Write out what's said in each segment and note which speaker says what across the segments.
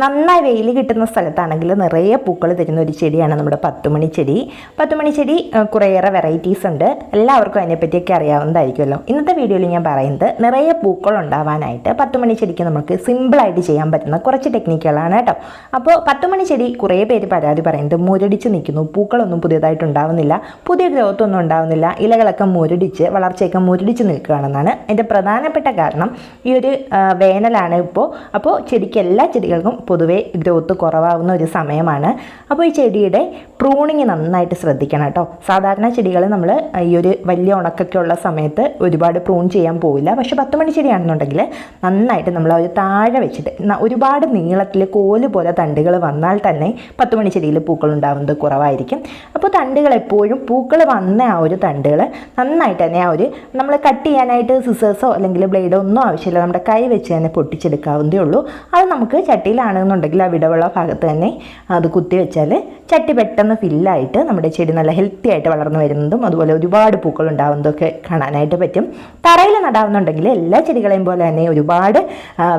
Speaker 1: നന്നായി വെയിൽ കിട്ടുന്ന സ്ഥലത്താണെങ്കിൽ നിറയെ പൂക്കൾ തരുന്ന ഒരു ചെടിയാണ് നമ്മുടെ പത്തുമണി ചെടി. പത്തുമണി ചെടി കുറേയേറെ വെറൈറ്റീസ് ഉണ്ട്. എല്ലാവർക്കും അതിനെപ്പറ്റിയൊക്കെ അറിയാവുന്നതായിരിക്കുമല്ലോ. ഇന്നത്തെ വീഡിയോയിൽ ഞാൻ പറയുന്നത് നിറയെ പൂക്കൾ ഉണ്ടാവാനായിട്ട് പത്തുമണി ചെടിക്ക് നമുക്ക് സിമ്പിളായിട്ട് ചെയ്യാൻ പറ്റുന്ന കുറച്ച് ടെക്നിക്കുകളാണ് കേട്ടോ. അപ്പോൾ പത്തുമണി ചെടി കുറേ പേര് പരാതി പറയുന്നത് മുരടിച്ച് നിൽക്കുന്നു. പൂക്കളൊന്നും പുതിയതായിട്ട് ഉണ്ടാവുന്നില്ല പുതിയ ഗ്രോത്ത് ഒന്നും ഉണ്ടാവുന്നില്ല. ഇലകളൊക്കെ മുരടിച്ച് വളർച്ചയൊക്കെ മുരടിച്ച് നിൽക്കുകയാണെന്നാണ് അതിന്റെ പ്രധാനപ്പെട്ട കാരണം. ഈ ഒരു വേനലാണ് ഇപ്പോൾ. അപ്പോൾ ചെടിക്ക് എല്ലാ ചെടികൾക്കും പൊതുവേ ഗ്രോത്ത് കുറവാകുന്ന ഒരു സമയമാണ്. അപ്പോൾ ഈ ചെടിയുടെ പ്രൂണിങ് നന്നായിട്ട് ശ്രദ്ധിക്കണം കേട്ടോ. സാധാരണ ചെടികൾ നമ്മൾ ഈ ഒരു വലിയ ഉണക്കൊക്കെ ഉള്ള സമയത്ത് ഒരുപാട് പ്രൂൺ ചെയ്യാൻ പോവില്ല. പക്ഷെ പത്ത് മണി ചെടിയാണെന്നുണ്ടെങ്കിൽ നന്നായിട്ട് നമ്മൾ ഒരു താഴെ വെച്ചിട്ട് ഒരുപാട് നീളത്തിൽ കോൽ പോലെ തണ്ടുകൾ വന്നാൽ തന്നെ പത്ത് മണി ചെടിയിൽ പൂക്കൾ ഉണ്ടാവുന്നത് കുറവായിരിക്കും. അപ്പോൾ തണ്ടുകൾ എപ്പോഴും പൂക്കൾ വന്ന ആ ഒരു തണ്ടുകൾ നന്നായിട്ട് തന്നെ ആ ഒരു നമ്മൾ കട്ട് ചെയ്യാനായിട്ട് സിസേഴ്സോ അല്ലെങ്കിൽ ബ്ലേഡോ ഒന്നും ആവശ്യമില്ല. നമ്മുടെ കൈ വെച്ച് തന്നെ പൊട്ടിച്ചെടുക്കാവുന്നതേ ഉള്ളൂ. അത് നമുക്ക് ചട്ടിയിലാണെന്നുണ്ടെങ്കിൽ ആ വിടവുള്ള ഭാഗത്ത് തന്നെ അത് കുത്തി വെച്ചാൽ ചട്ടി പെട്ടെന്ന് ഫില്ലായിട്ട് നമ്മുടെ ചെടി നല്ല ഹെൽത്തി ആയിട്ട് വളർന്നു വരുന്നതും അതുപോലെ ഒരുപാട് പൂക്കൾ ഉണ്ടാവുന്നതൊക്കെ കാണാനായിട്ട് പറ്റും. തറയിൽ നടാവുന്നുണ്ടെങ്കിൽ എല്ലാ ചെടികളെയും പോലെ തന്നെ ഒരുപാട്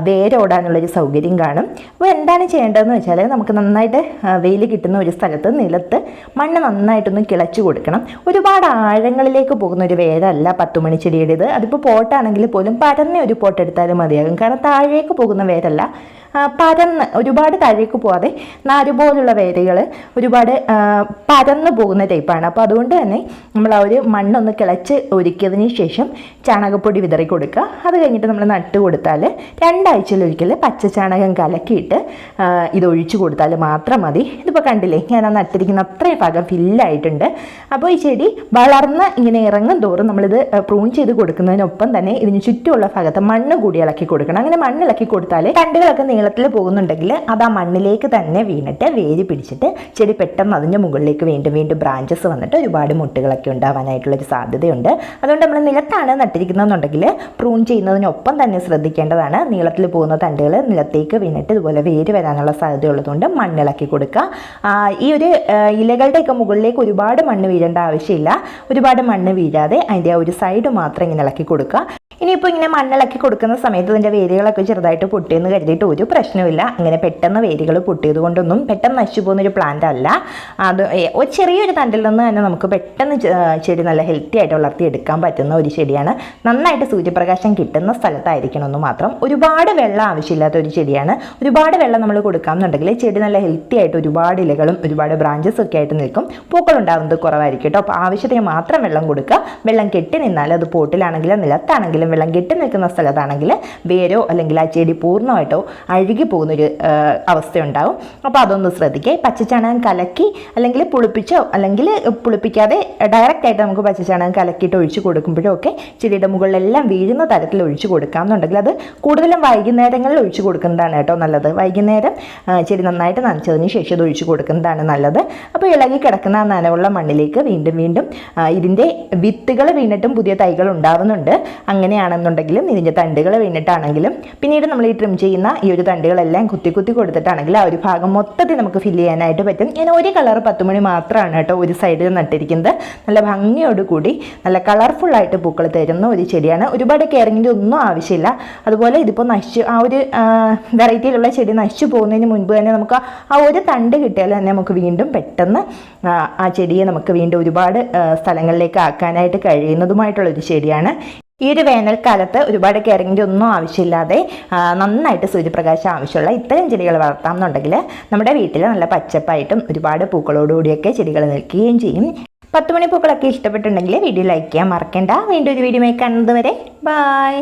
Speaker 1: വേരോടാനുള്ളൊരു സൗകര്യം കാണും. അപ്പോൾ എന്താണ് ചെയ്യേണ്ടതെന്ന് വെച്ചാൽ നമുക്ക് നന്നായിട്ട് വെയിൽ കിട്ടുന്ന ഒരു സ്ഥലത്ത് നിലത്ത് മണ്ണ് നന്നായിട്ടൊന്ന് കിളച്ചു കൊടുക്കണം. ഒരുപാട് ആഴങ്ങളിലേക്ക് പോകുന്ന ഒരു വേരല്ല പത്തുമണി ചെടിയുടേത്. അതിപ്പോൾ പോട്ടാണെങ്കിൽ പോലും പരന്ന ഒരു പോട്ടെടുത്താലും മതിയാകും. കാരണം താഴേക്ക് പോകുന്ന വേരല്ല. പരന്ന് ഒരുപാട് താഴേക്ക് പോവാതെ നാല് പോലുള്ള വേരുകൾ ഒരുപാട് പരന്ന് പോകുന്ന ടൈപ്പാണ് അപ്പോൾ അതുകൊണ്ട് തന്നെ നമ്മൾ ആ ഒരു മണ്ണൊന്ന് കിളച്ച് ഒരുക്കിയതിന് ശേഷം ചാണകപ്പൊടി വിതറി കൊടുക്കുക. അത് കഴിഞ്ഞിട്ട് നമ്മൾ നട്ട് കൊടുത്താൽ രണ്ടാഴ്ചയിലൊരിക്കൽ പച്ച ചാണകം കലക്കിയിട്ട് ഇത് ഒഴിച്ചു കൊടുത്താൽ മാത്രം മതി. ഇതിപ്പോൾ കണ്ടില്ലേ ഞാൻ ആ നട്ടിരിക്കുന്ന അത്രയും ഭാഗം ഫില്ലായിട്ടുണ്ട്. അപ്പോൾ ഈ ചെടി വളർന്ന് ഇങ്ങനെ ഇറങ്ങും തോറും നമ്മളിത് പ്രൂൺ ചെയ്ത് കൊടുക്കുന്നതിനൊപ്പം തന്നെ ഇതിന് ചുറ്റുമുള്ള ഭാഗത്ത് മണ്ണ് കൂടി ഇളക്കി കൊടുക്കണം. അങ്ങനെ മണ്ണ് ഇളക്കി കൊടുത്താൽ തണ്ടുകളൊക്കെ നീളത്തിൽ പോകുന്നുണ്ടെങ്കിൽ അത് ആ മണ്ണിലേക്ക് തന്നെ വീണിട്ട് വേര് പിടിച്ചിട്ട് ചെടി പെട്ടെന്ന് അതിന്റെ മുകളിലേക്ക് വീണ്ടും വീണ്ടും ബ്രാഞ്ചസ് വന്നിട്ട് ഒരുപാട് മുട്ടുകളൊക്കെ ഉണ്ടാവാനായിട്ടുള്ളൊരു സാധ്യതയുണ്ട്. അതുകൊണ്ട് നമ്മൾ നിലത്താണ് നട്ടിരിക്കുന്നതെന്നുണ്ടെങ്കിൽ പ്രൂൺ ചെയ്യുന്നതിനൊപ്പം തന്നെ ശ്രദ്ധിക്കേണ്ടതാണ്. നീളത്തിൽ പോകുന്ന തണ്ടുകൾ നിലത്തേക്ക് വീണിട്ട് ഇതുപോലെ വേര് വരാനുള്ള സാധ്യത ഉള്ളതുകൊണ്ട് മണ്ണിളക്കി കൊടുക്കുക ഈ ഒരു ഇലകളുടെയൊക്കെ മുകളിലേക്ക് ഒരുപാട് മണ്ണ് വീഴേണ്ട ആവശ്യമില്ല. ഒരുപാട് മണ്ണ് വീഴാതെ അതിന്റെ ഒരു സൈഡ് മാത്രം ഇങ്ങനെ ഇളക്കി കൊടുക്കുക. ഇനിയിപ്പോൾ ഇങ്ങനെ മണ്ണിളക്കി കൊടുക്കുന്ന സമയത്ത് ഇതിന്റെ വേരുകളൊക്കെ ചെറുതായിട്ട് പൊട്ടിയെന്ന് കരുതിയിട്ട് ഒരു പ്രശ്നമില്ല ഇങ്ങനെ പെട്ടെന്ന് വേരുകൾ പൊട്ടിയത് കൊണ്ടൊന്നും പെട്ടെന്ന് നശിച്ചു പോകുന്നൊരു പ്ലാന്റ് അല്ല. അത് ചെറിയൊരു തണ്ടിൽ നിന്ന് തന്നെ നമുക്ക് പെട്ടെന്ന് ചെടി നല്ല ഹെൽത്തി ആയിട്ട് വളർത്തിയെടുക്കാൻ പറ്റുന്ന ഒരു ചെടിയാണ്. നന്നായിട്ട് സൂര്യപ്രകാശം കിട്ടുന്ന സ്ഥലത്തായിരിക്കണമെന്ന് മാത്രം. ഒരുപാട് വെള്ളം ആവശ്യമില്ലാത്ത ഒരു ചെടിയാണ്. ഒരുപാട് വെള്ളം നമ്മൾ കൊടുക്കാമെന്നുണ്ടെങ്കിൽ ചെടി നല്ല ഹെൽത്തി ആയിട്ട് ഒരുപാട് ഇലകളും ഒരുപാട് ബ്രാഞ്ചസ് ഒക്കെ ആയിട്ട് നിൽക്കും. പൂക്കൾ ഉണ്ടാകുന്നത് കുറവായിരിക്കും കേട്ടോ. അപ്പോൾ ആവശ്യത്തിന് മാത്രം വെള്ളം കൊടുക്കുക. വെള്ളം കെട്ടി നിന്നാൽ അത് പോട്ടിലാണെങ്കിലും നിലത്താണെങ്കിലും വെള്ളം കെട്ടി നിൽക്കുന്ന സ്ഥലത്താണെങ്കിൽ വേരോ അല്ലെങ്കിൽ ആ ചെടി പൂർണമായിട്ടോ അഴുകി പോകുന്നൊരു അവസ്ഥയുണ്ടാവും. അപ്പോൾ അതൊന്ന് ശ്രദ്ധിക്കുക. പച്ചച്ചാണകം കലക്കി അല്ലെങ്കിൽ പുളിപ്പിച്ചോ അല്ലെങ്കിൽ പുളിപ്പിക്കാതെ ഡയറക്റ്റ് ആയിട്ട് നമുക്ക് പച്ചച്ചാണകം കലക്കിയിട്ട് ഒഴിച്ച് കൊടുക്കുമ്പോഴോ ഒക്കെ ചെടിയുടെ മുകളിലെല്ലാം വീഴുന്ന തരത്തിൽ ഒഴിച്ച് കൊടുക്കാമെന്നുണ്ടെങ്കിൽ അത് കൂടുതലും വൈകുന്നേരങ്ങളിൽ ഒഴിച്ച് കൊടുക്കുന്നതാണ് കേട്ടോ നല്ലത്. വൈകുന്നേരം ചെടി നന്നായിട്ട് നനച്ചതിന് ശേഷം ഇത് ഒഴിച്ച് കൊടുക്കുന്നതാണ് നല്ലത്. അപ്പോൾ ഇളകി കിടക്കുന്ന നനവുള്ള മണ്ണിലേക്ക് വീണ്ടും വീണ്ടും ഇതിന്റെ വിത്തുകൾ വീണിട്ടും പുതിയ തൈകൾ ഉണ്ടാവുന്നുണ്ട്. അങ്ങനെയാണെന്നുണ്ടെങ്കിലും ഇതിന്റെ തണ്ടുകൾ വീണിട്ടാണെങ്കിലും പിന്നീട് നമ്മൾ ഈ ട്രിം ചെയ്യുന്ന ഈ ഒരു തണ്ടുകളെല്ലാം കുത്തി കുത്തി കൊടുത്തിട്ടാണെങ്കിൽ ആ ഒരു ഭാഗം മൊത്തത്തിൽ നമുക്ക് ഫില്ല് ചെയ്യാനായിട്ട് പറ്റും. ഞാൻ ഒരു കളർ പത്ത് മണി മാത്രമാണ് കേട്ടോ ഒരു സൈഡിൽ നട്ടിരിക്കുന്നത്. നല്ല ഭംഗിയോട് കൂടി നല്ല കളർഫുള്ളായിട്ട് പൂക്കൾ തരുന്ന ഒരു ചെടിയാണ്. ഒരുപാട് കെയറിങ്ങിന്റെ ഒന്നും ആവശ്യമില്ല. അതുപോലെ ഇതിപ്പോൾ നശിച്ചു ആ ഒരു വെറൈറ്റിയിലുള്ള ചെടി നശിച്ചു പോകുന്നതിന് മുൻപ് തന്നെ നമുക്ക് ആ ഒരു തണ്ട് കിട്ടിയാൽ തന്നെ നമുക്ക് വീണ്ടും പെട്ടെന്ന് ആ ചെടിയെ നമുക്ക് വീണ്ടും ഒരുപാട് സ്ഥലങ്ങളിലേക്ക് ആക്കാനായിട്ട് കഴിയുന്നതുമായിട്ടുള്ളൊരു ചെടിയാണ്. ഈ ഒരു വേനൽക്കാലത്ത് ഒരുപാട് കെയറിങ്ങിന്റെ ഒന്നും ആവശ്യമില്ലാതെ നന്നായിട്ട് സൂര്യപ്രകാശം ആവശ്യമുള്ള ഇത്തരം ചെടികൾ വളർത്താം എന്നുണ്ടെങ്കിൽ നമ്മുടെ വീട്ടിൽ നല്ല പച്ചപ്പായിട്ടും ഒരുപാട് പൂക്കളോടുകൂടിയൊക്കെ ചെടികൾ നിൽക്കുകയും ചെയ്യും. പത്ത് മണി പൂക്കളൊക്കെ ഇഷ്ടപ്പെട്ടുണ്ടെങ്കിൽ വീഡിയോ ലൈക്ക് ചെയ്യാൻ മറക്കണ്ട. വീണ്ടും ഒരു വീഡിയോ കാണുന്നത് വരെ ബായ്